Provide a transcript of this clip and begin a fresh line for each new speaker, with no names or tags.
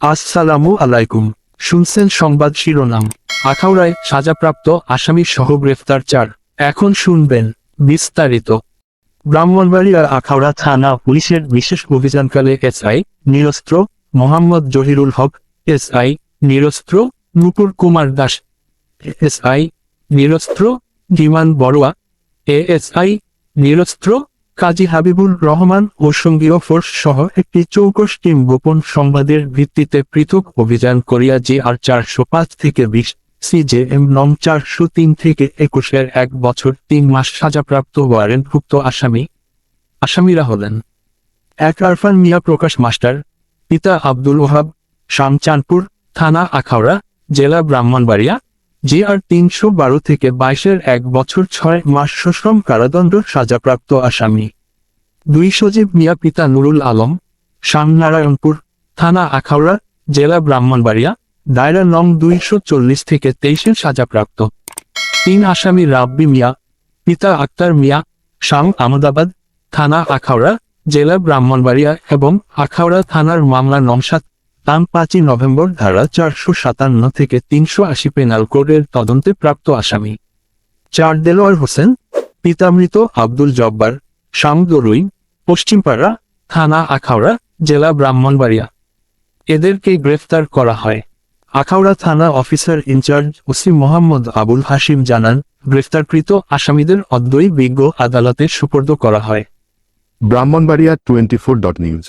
আসসালামু আলাইকুম। শুনছেন সংবাদ শিরোনাম। আখাউড়ায় সাজাপ্রাপ্ত আসামি সহ গ্রেফতার চার। এখন শুনবেন বিস্তারিত। ব্রাহ্মণবাড়িয়া আখাউড়া থানা পুলিশের বিশেষ অভিযানকালে এসআই নিরস্ত্র মোহাম্মদ জহিরুল হক, এসআই নিরস্ত্র নুপুর কুমার দাস, এসআই নিরস্ত্র বিমান বড়ুয়া, এএসআই নিরস্ত্র কাজী হাবিবুর রহমান ও সঙ্গীয় ফোর্স সহ একটি চৌকস টিম গোপন সংবাদের ভিত্তিতে পৃথক অভিযান করিয়া জি আর চারশো পাঁচ থেকে বিশ, সিজেএম নং চারশো তিন থেকে একুশের এক বছর তিন মাস সাজাপ্রাপ্ত ওয়ারেন্টভুক্ত আসামি, আসামিরা হলেন এক আরফান মিয়া প্রকাশ মাস্টার, পিতা আব্দুল ওহাব শামচানপুর থানা আখাউড়া, জেলা ব্রাহ্মণবাড়িয়া জি আর তিনশো বারো থেকে বাইশের এক বছর ছয় মাস সশ্রম কারাদণ্ড সাজাপ্রাপ্ত আসামি। দুই সজীব মিয়া পিতা নুরুল আলম শ্যামনারায়ণপুর থানা আখাউড়া, জেলা ব্রাহ্মণবাড়িয়া, দায়রা নং দুইশো চল্লিশ থেকে তেইশের সাজাপ্রাপ্ত। তিন আসামি রাব্বি মিয়া, পিতা আক্তার মিয়া শাম আহমদাবাদ, থানা আখাউড়া, জেলা ব্রাহ্মণবাড়িয়া এবং আখাউড়া থানার মামলা নমসাদ তাম পাঁচই নভেম্বর ধারা চারশো সাতান্ন থেকে তিনশো আশি পেনাল কোডের তদন্তে প্রাপ্ত আসামি। চার দেলোয়ার হোসেন, পিতামৃত আব্দুল জব্বার শামদরুই পশ্চিমপাড়া, থানা আখাউড়া, জেলা ব্রাহ্মণবাড়িয়া। এদেরকে গ্রেফতার করা হয়। আখাউড়া থানা officer incharge OC Mohammad Abul Hashim জানান, গ্রেফতারকৃত আসামিদের অদ্বৈ বিজ্ঞ আদালতে সুপর্দ করা হয়।
Brahmanbaria twenty four dot news.